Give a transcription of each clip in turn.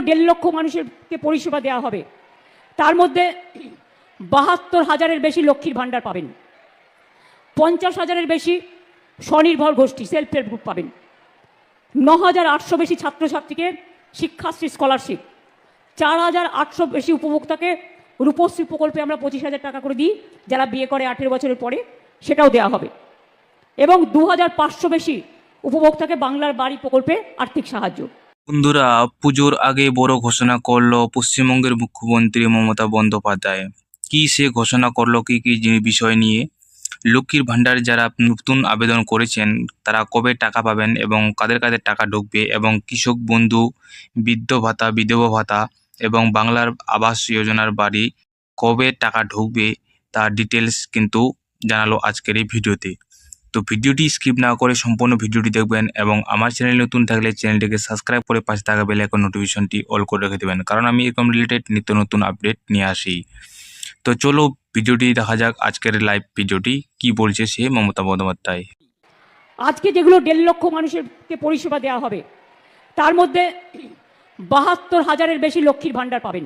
দেড় লক্ষ মানুষেরকে পরিষেবা দেওয়া হবে। তার মধ্যে বাহাত্তর হাজারের বেশি লক্ষ্মীর ভাণ্ডার পাবেন। পঞ্চাশ হাজারের বেশি স্বনির্ভর গোষ্ঠী সেলফ হেল্প গ্রুপ পাবেন। ন হাজার আটশো বেশি ছাত্রছাত্রীকে শিক্ষাশ্রী স্কলারশিপ চার হাজার আটশো বেশি উপভোক্তাকে রূপশ্রী প্রকল্পে আমরা পঁচিশ হাজার টাকা করে দিই, যারা বিয়ে করে আঠেরো বছরের পরে, সেটাও দেওয়া হবে। এবং দু হাজার পাঁচশো বেশি উপভোক্তাকে বাংলার বাড়ি প্রকল্পে আর্থিক সাহায্য। বন্ধুরা, পুজোর আগে বড় ঘোষণা করল পশ্চিমবঙ্গের মুখ্যমন্ত্রী মমতা বন্দ্যোপাধ্যায়। কি সে ঘোষণা করল, কি কি বিষয় নিয়ে? লক্ষ্মীর ভাণ্ডার যারা নতুন আবেদন করেছেন, তারা কবে টাকা পাবেন এবং কাদের কাদের টাকা ঢুকবে এবং কৃষক বন্ধু, বৃদ্ধ ভাতা, বিধবা ভাতা এবং বাংলার আবাস যোজনার বাড়ি কবে টাকা ঢুকবে, তার ডিটেলস কিন্তু জানালো আজকের এই ভিডিওতে। তো ভিডিওটি স্কিপ না করে সম্পূর্ণ ভিডিওটি দেখবেন এবং আমার চ্যানেল নতুন থাকলে চ্যানেলটিকে সাবস্ক্রাইব করে পাশে থাকা বেলে আইকন নোটিফিকেশনটি অল করে রেখে দেবেন। কারণ আমি এরকম রিলেটেড নিত্য নতুন আপডেট নিয়ে আসি। তো চলো ভিডিওটি দেখা যাক আজকের লাইভ ভিডিওটি কি বলছে সে মমতা বন্দ্যোপাধ্যায়। আজকে যেগুলো দেড় লক্ষ মানুষেরকে পরিষেবা দেওয়া হবে, তার মধ্যে বাহাত্তর হাজারের বেশি লক্ষ্মীর ভাণ্ডার পাবেন।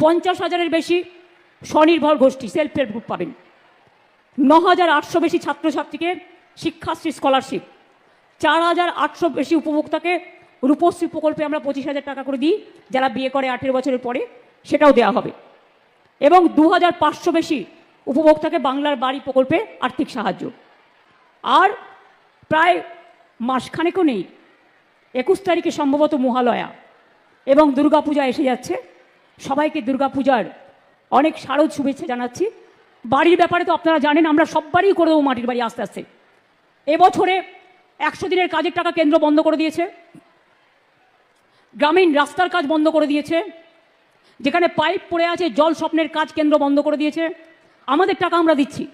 পঞ্চাশ হাজারের বেশি স্বনির্ভর গোষ্ঠী সেলফ হেল্প গ্রুপ পাবেন। ন হাজার আটশো বেশি ছাত্রছাত্রীকে শিক্ষাশ্রী স্কলারশিপ, চার হাজার আটশো বেশি উপভোক্তাকে রূপশ্রী প্রকল্পে আমরা পঁচিশ হাজার টাকা করে দিই, যারা বিয়ে করে আঠেরো বছরের পরে, সেটাও দেওয়া হবে। এবং দু হাজার পাঁচশো বেশি উপভোক্তাকে বাংলার বাড়ি প্রকল্পে আর্থিক সাহায্য। আর প্রায় মাসখানেকও নেই, একুশ তারিখে সম্ভবত মহালয়া, এবং দুর্গাপূজা এসে যাচ্ছে। সবাইকে দুর্গাপূজার অনেক শারদ শুভেচ্ছা জানাচ্ছি। বাড়ির ব্যাপারে তো আপনারা জানেন, আমরা সববারই করে দেবো মাটির বাড়ি আস্তে আস্তে। এবছরে একশো দিনের কাজের টাকা কেন্দ্র বন্ধ করে দিয়েছে। গ্রামীণ রাস্তার কাজ বন্ধ করে দিয়েছে। যেখানে পাইপ পড়ে আছে, জল স্বপ্নের কাজ কেন্দ্র বন্ধ করে দিয়েছে। আমাদের টাকা আমরা দিচ্ছি।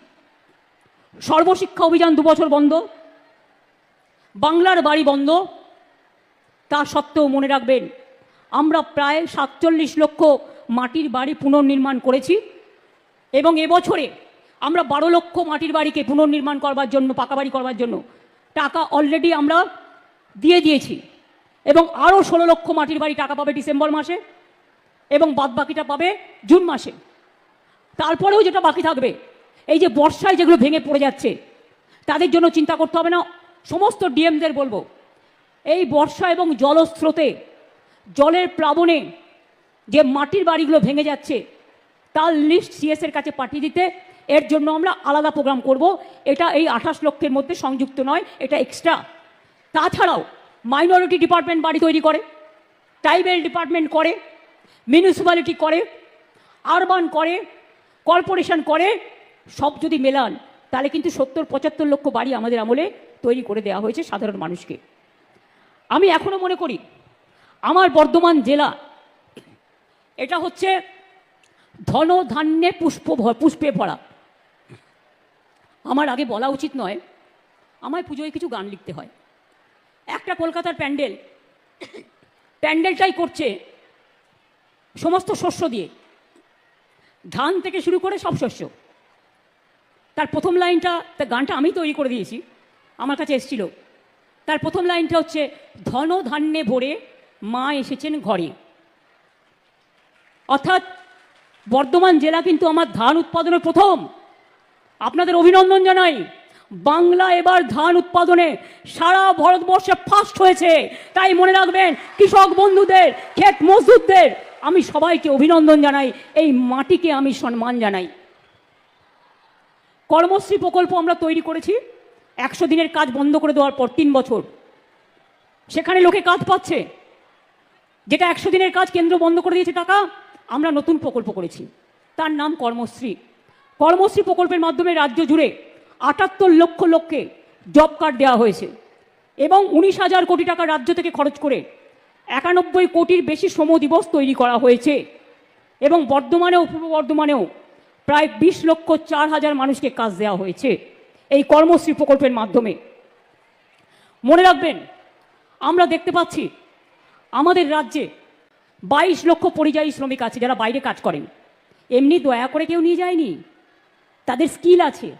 সর্বশিক্ষা অভিযান দু বছর বন্ধ। বাংলার বাড়ি বন্ধ। তা সত্ত্বেও মনে রাখবেন, আমরা প্রায় সাতচল্লিশ লক্ষ মাটির বাড়ি পুনর্নির্মাণ করেছি। এবং এবছরে আমরা বারো লক্ষ মাটির বাড়িকে পুনর্নির্মাণ করবার জন্য পাকা বাড়ি করবার জন্য টাকা অলরেডি আমরা দিয়ে দিয়েছি। এবং আরও ষোলো লক্ষ মাটির বাড়ি টাকা পাবে ডিসেম্বর মাসে এবং বাদ বাকিটা পাবে জুন মাসে। তারপরেও যেটা বাকি থাকবে, এই যে বর্ষায় যেগুলো ভেঙে পড়ে যাচ্ছে, তাদের জন্য চিন্তা করতে হবে না। সমস্ত ডিএমদের বলব, এই বর্ষা এবং জলস্রোতে জলের প্লাবনে যে মাটির বাড়িগুলো ভেঙে যাচ্ছে তার লিস্ট সিএসের কাছে পাঠিয়ে দিতে। এর জন্য আমরা আলাদা প্রোগ্রাম করব। এটা এই আঠাশ লক্ষের মধ্যে সংযুক্ত নয়, এটা এক্সট্রা তাছাড়াও মাইনরিটি ডিপার্টমেন্ট বাড়ি তৈরি করে ট্রাইবেল ডিপার্টমেন্ট করে মিউনিসিপ্যালিটি করে আরবান করে কর্পোরেশন করে, সব যদি মেলান, তাহলে কিন্তু সত্তর, পঁচাত্তর লক্ষ বাড়ি আমাদের আমলে তৈরি করে দেওয়া হয়েছে সাধারণ মানুষকে। আমি এখনও মনে করি, আমার বর্ধমান জেলা, এটা হচ্ছে ধন ধান্যে পুষ্প পুষ্পে ভরা। আমার আগে বলা উচিত নয়, আমায় পুজোয় কিছু গান লিখতে হয়। একটা কলকাতার প্যান্ডেল, প্যান্ডেলটাই করছে সমস্ত শস্য দিয়ে। ধান থেকে শুরু করে সব শস্য। তার প্রথম লাইনটা তার গানটা আমি তৈরি করে দিয়েছি, আমার কাছে এসেছিল। তার প্রথম লাইনটা হচ্ছে ধন ধান্যে ভরে মা এসেছেন ঘরে। অর্থাৎ বর্ধমান জেলা কিন্তু আমার ধান উৎপাদনে প্রথম। আপনাদের অভিনন্দন জানাই। বাংলা এবার ধান উৎপাদনে সারা ভারতবর্ষে ফার্স্ট হয়েছে। তাই মনে রাখবেন, কৃষক বন্ধুদের, ক্ষেত মজদুরদের, আমি সবাইকে অভিনন্দন জানাই। এই মাটিকে আমি সম্মান জানাই। কর্মশ্রী প্রকল্প আমরা তৈরি করেছি। একশো দিনের কাজ বন্ধ করে দেওয়ার পর তিন বছর। সেখানে লোকে কাজ পাচ্ছে। যেটা একশো দিনের কাজ কেন্দ্র বন্ধ করে দিয়েছে টাকা আমরা নতুন প্রকল্প করেছি। তার নাম কর্মশ্রী। কর্মশ্রী প্রকল্পের মাধ্যমে রাজ্য জুড়ে আটাত্তর লক্ষ লোককে জব কার্ড দেওয়া হয়েছে এবং উনিশ হাজার কোটি টাকা রাজ্য থেকে খরচ করে একানব্বই কোটির বেশি শ্রম দিবস তৈরি করা হয়েছে এবং বর্ধমানেও, পূর্ব বর্ধমানেও প্রায় বিশ লক্ষ চার হাজার মানুষকে কাজ দেওয়া হয়েছে এই কর্মশ্রী প্রকল্পের মাধ্যমে। মনে রাখবেন, আমরা দেখতে পাচ্ছি আমাদের রাজ্যে বাইশ লক্ষ পরিযায়ী শ্রমিক আছে যারা বাইরে কাজ করেন। এমনি দয়া করে কেউ নিয়ে যায়নি। তাদের স্কিল আছে।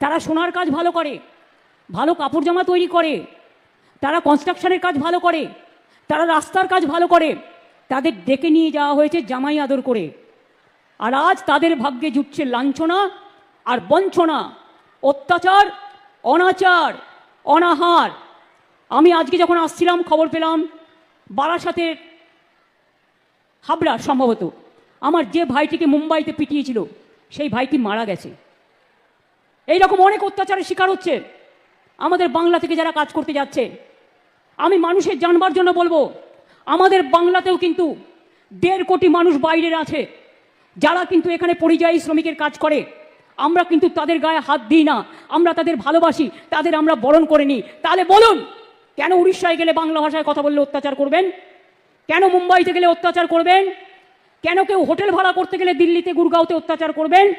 তারা সোনার কাজ ভালো করে, ভালো কাপড় জামা তৈরি করে, তারা কনস্ট্রাকশনের কাজ ভালো করে, তারা রাস্তার কাজ ভালো করে। তাদের ডেকে নিয়ে যাওয়া হয়েছে জামাই আদর করে। আর আজ তাদের ভাগ্যে জুটছে লাঞ্ছনা আর বঞ্চনা, অত্যাচার, অনাচার, অনাহার। আমি আজকে যখন আসছিলাম, খবর পেলাম, বারাসাতের হাবড়া সম্ভবত। আমার যে ভাইটিকে মুম্বাইতে পিটিয়েছিল, সেই ভাইটি মারা গেছে। এই রকম অনেক অত্যাচারের শিকার হচ্ছে। আমাদের বাংলা থেকে যারা কাজ করতে যাচ্ছে, আমি মানুষের জানবার জন্য বলব, আমাদের বাংলাতেও কিন্তু দেড় কোটি মানুষ বাইরের আছে, যারা কিন্তু এখানে পরিযায়ী শ্রমিকের কাজ করে। আমরা কিন্তু তাদের গায়ে হাত দিই না, আমরা তাদের ভালোবাসি, তাদের আমরা বরণ করে নিই। তাহলে বলুন, কেন উড়িষ্যায় গেলে বাংলা ভাষায় কথা বললে অত্যাচার করবেন? কেন মুম্বাইতে গেলে অত্যাচার করবেন? কেন কেউ হোটেল ভাড়া করতে গেলে দিল্লিতে, গুরগাঁওতে অত্যাচার করবেন?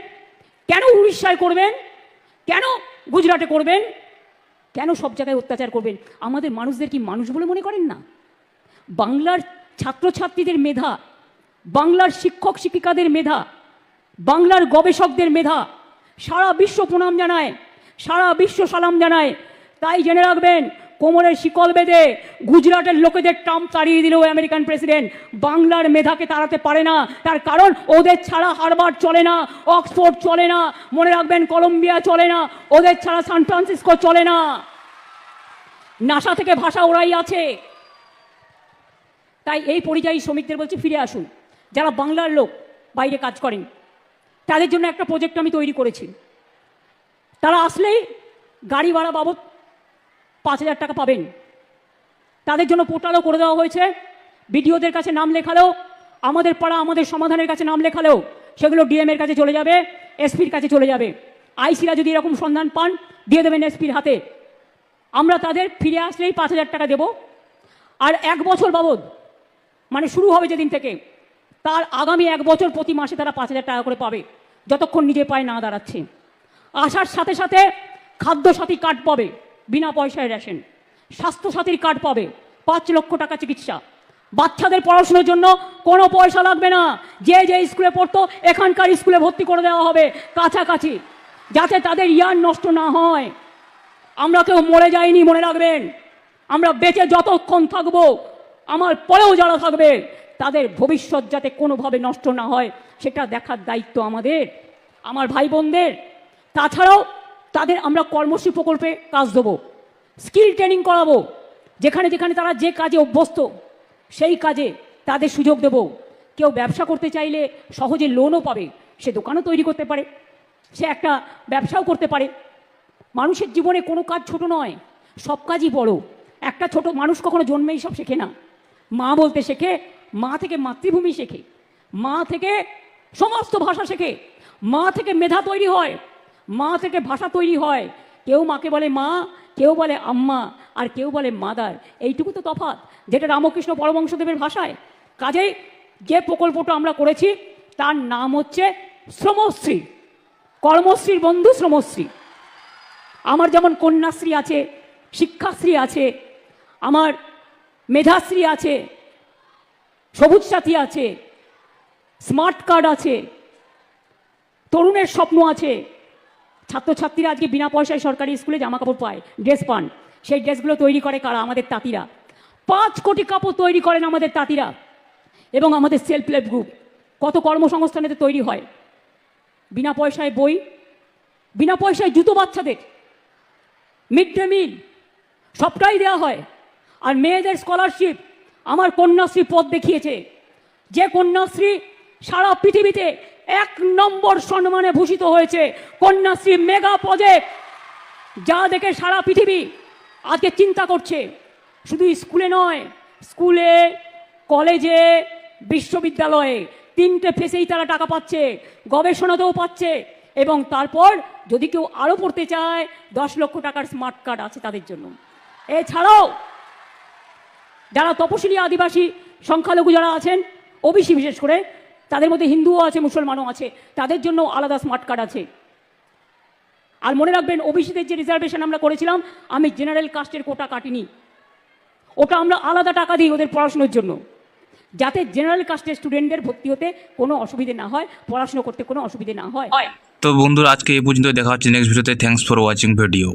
কেন উড়িষ্যায় করবেন? কেন গুজরাটে করবেন? কেন সব জায়গায় অত্যাচার করবেন? আমাদের মানুষদের কি মানুষ বলে মনে করেন না? বাংলার ছাত্রছাত্রীদের মেধা, বাংলার শিক্ষক শিক্ষিকাদের মেধা, বাংলার গবেষকদের মেধা, সারা বিশ্ব প্রণাম জানায়, সারা বিশ্ব সালাম জানায়। তাই জেনে রাখবেন কোমরের শিকল বেঁধে গুজরাটের লোকেদের ট্রাম্প তাড়িয়ে দিল আমেরিকান প্রেসিডেন্ট। বাংলার মেধাকে তাড়াতে পারে না। তার কারণ ওদের ছাড়া হারবার চলে না, অক্সফোর্ড চলে না, মনে রাখবেন কলম্বিয়া চলে না, ওদের ছাড়া সান ফ্রান্সিসকো চলে না। নাসা থেকে ভাষা ওরাই আছে। তাই এই পরিযায়ী শ্রমিকদের বলছি, ফিরে আসুন। যারা বাংলার লোক, বাইরে কাজ করেন, তাদের জন্য একটা প্রজেক্ট আমি তৈরি করেছি। তারা আসলেই গাড়ি ভাড়া বাবদ পাঁচ হাজার টাকা পাবেন। তাদের জন্য পোর্টালও করে দেওয়া হয়েছে। বিডিওদের কাছে নাম লেখালেও, আমাদের পাড়া আমাদের সমাধানের কাছে নাম লেখালেও সেগুলো ডিএম এর কাছে চলে যাবে, এসপির কাছে চলে যাবে। আইসিরা যদি এরকম সন্ধান পান, দিয়ে দেবেন এসপির হাতে। আমরা তাদের ফিরে আসলেই পাঁচ হাজার টাকা দেব। আর এক বছর বাবদ মানে শুরু হবে যেদিন থেকে, তার আগামী এক বছর প্রতি মাসে তারা পাঁচ হাজার টাকা করে পাবে, যতক্ষণ নিজে পায়ে না দাঁড়াচ্ছে। আসার সাথে সাথে খাদ্যসাথী কার্ড পাবে। বিনা পয়সায় রেশন। স্বাস্থ্যসাথীর কার্ড পাবে, পাঁচ লক্ষ টাকা চিকিৎসা। বাচ্চাদের পড়াশোনার জন্য কোনো পয়সা লাগবে না। যে যে স্কুলে পড়তো, এখানকার স্কুলে ভর্তি করে দেওয়া হবে, কাছাকাছি, যাতে তাদের ইয়ার নষ্ট না হয়। আমরা কেউ মরে যাইনি, মনে রাখবেন। আমরা বেঁচে যতক্ষণ থাকব, আমার পরেও যারা থাকবে, তাদের ভবিষ্যৎ যাতে কোনোভাবে নষ্ট না হয়, সেটা দেখার দায়িত্ব আমাদের, আমার ভাই বোনদের। তাছাড়াও তাদের আমরা কর্মশ্রী প্রকল্পে কাজ দেবো, স্কিল ট্রেনিং করাবো, যেখানে যেখানে তারা যে কাজে অভ্যস্ত, সেই কাজে তাদের সুযোগ দেব। কেউ ব্যবসা করতে চাইলে সহজে লোনও পাবে, সে দোকানও তৈরি করতে পারে, সে একটা ব্যবসাও করতে পারে। মানুষের জীবনে কোনো কাজ ছোট নয়, সব কাজই বড়। একটা ছোট মানুষ কখনো জন্মেই সব শেখে না। মা বলতে শেখে, মা থেকে মাতৃভূমি শেখে, মা থেকে সমস্ত ভাষা শেখে, মা থেকে মেধা তৈরি হয় মা থেকে ভাষা তৈরি হয়। কেউ মাকে বলে মা, কেউ বলে আম্মা, আর কেউ বলে মাদার। এইটুকু তো তফাৎ, যেটা রামকৃষ্ণ পরমংশদেবের ভাষায়। কাজেই যে প্রকল্পটা আমরা করেছি, তার নাম হচ্ছে শ্রমশ্রী। কর্মশ্রীর বন্ধু শ্রমশ্রী। আমার যেমন কন্যাশ্রী আছে, শিক্ষাশ্রী আছে, আমার মেধাশ্রী আছে, সবুজ সাথী আছে, স্মার্ট কার্ড আছে, তরুণের স্বপ্ন আছে ছাত্রছাত্রীরা আজকে বিনা পয়সায় সরকারি স্কুলে জামা কাপড় পায় ড্রেস পান। সেই ড্রেসগুলো তৈরি করে কারা? আমাদের তাঁতিরা। পাঁচ কোটি কাপড় তৈরি করেন আমাদের তাঁতিরা এবং আমাদের সেলফ হেল্প গ্রুপ কত কর্মসংস্থানেতে তৈরি হয়? বিনা পয়সায় বই, বিনা পয়সায় জুতো বাচ্চাদের। মিড ডে মিল সবটাই দেওয়া হয়। আর মেয়েদের স্কলারশিপ আমার কন্যাশ্রী পদ দেখিয়েছে। যে কন্যাশ্রী সারা পৃথিবীতে এক নম্বর সম্মানে ভূষিত হয়েছে কন্যাশ্রী মেগা প্রজেক্ট। যা দেখে সারা পৃথিবী আজকে চিন্তা করছে। শুধু স্কুলে নয়, স্কুলে, কলেজে, বিশ্ববিদ্যালয়ে তিনটে ফেসেই তারা টাকা পাচ্ছে, গবেষণাতেও পাচ্ছে এবং তারপর যদি কেউ আরও পড়তে চায়, দশ লক্ষ টাকার স্মার্ট কার্ড আছে তাদের জন্য। এছাড়াও যারা তপশিলি আদিবাসী সংখ্যালঘু যারা আছেন, ওবিসি বিশেষ করে তাদের মধ্যে হিন্দুও আছে, মুসলমানও আছে। তাদের জন্য আলাদা স্মার্ট কার্ড আছে। আর মনে রাখবেন ওবিসিদের যে রিজার্ভেশন আমরা করেছিলাম, আমি জেনারেল কাস্টের কোটা কাটিনি। ওটা আমরা আলাদা টাকা দিই ওদের পড়াশোনার জন্য। যাতে জেনারেল কাস্টের স্টুডেন্টদের ভর্তি হতে কোনো অসুবিধে না হয়, পড়াশোনা করতে কোনো অসুবিধে না হয়। তো বন্ধুরা, আজকে এই পর্যন্ত দেখা হচ্ছে নেক্সট ভিডিওতে থ্যাংকস ফর ওয়াচিং ভিডিও